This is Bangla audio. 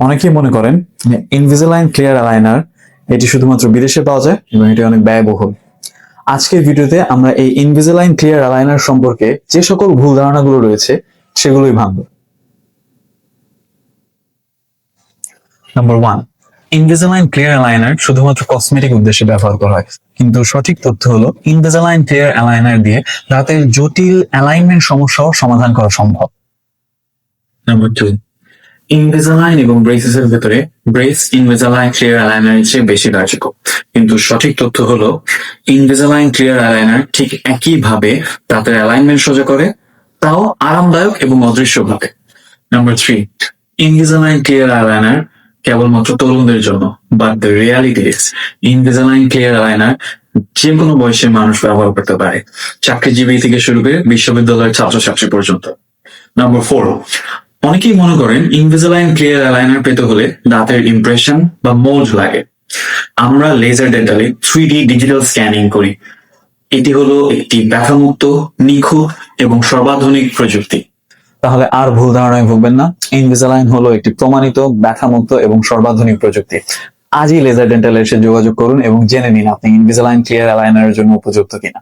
অনেকেই মনে করেন ইনভিজিলাইন ক্লিয়ার অ্যালাইনার এটি শুধুমাত্র বিদেশে পাওয়া যায় এবং এটি অনেক ব্যয়বহুল। আজকের ভিডিওতে আমরা এই ইনভিজিলাইন ক্লিয়ার অ্যালাইনার সম্পর্কে যে সকল ভুল ধারণাগুলো রয়েছে সেগুলোই ভাঙব। Number one Invisalign clear aligner শুধুমাত্র কসমেটিক উদ্দেশ্যে ব্যবহার করা হয়। কিন্তু সঠিক তথ্য হলো ইনভিজিলাইন ক্লিয়ার অ্যালাইনার দিয়ে দাঁতের জটিল অ্যালাইনমেন্ট সমস্যাও সমাধান করা সম্ভব। নাম্বার টু ইনভিজালাইন এবং ব্রেসেস এর ভেতরে ব্রেস ইনভিজালাইন ক্লিয়ার অ্যালাইনার চেয়ে বেশি কার্যকর। কিন্তু সঠিক তথ্য হলো ইনভিজালাইন ক্লিয়ার অ্যালাইনার ঠিক একই ভাবে দাঁতের অ্যালাইনমেন্ট সোজা করে, তাও আরামদায়ক এবং অদৃশ্য ভাবে number three Invisalign clear aligner কেবলমাত্র তরুণদের জন্য but the reality is Invisalign clear aligner যে কোনো বয়সের মানুষ ব্যবহার করতে পারে, চাকরিজীবী থেকে শুরু করে বিশ্ববিদ্যালয়ের ছাত্রছাত্রী পর্যন্ত। নাম্বার ফোর অনেকেই মনে করেন ইনভিজিলাইন ক্লিয়ার অ্যালাইনার পেতে হলে দাঁতের ইমপ্রেশন বা মোল্ড লাগে। আমরা লেজার ডেন্টালে থ্রি ডি ডিজিটাল স্ক্যানিং করি। এটি হলো একটি ব্যথামুক্ত, নিখুঁত এবং সর্বাধুনিক প্রযুক্তি। তাহলে আর ভুল ধারণায় ভুগবেন না। ইনভিজিলাইন হলো একটি প্রমাণিত, ব্যথামুক্ত এবং সর্বাধুনিক প্রযুক্তি। আজই লেজার ডেন্টালে এসে যোগাযোগ করুন এবং জেনে নিন আপনি ইনভিজিলাইন ক্লিয়ার অ্যালাইনারের জন্য উপযুক্ত কিনা।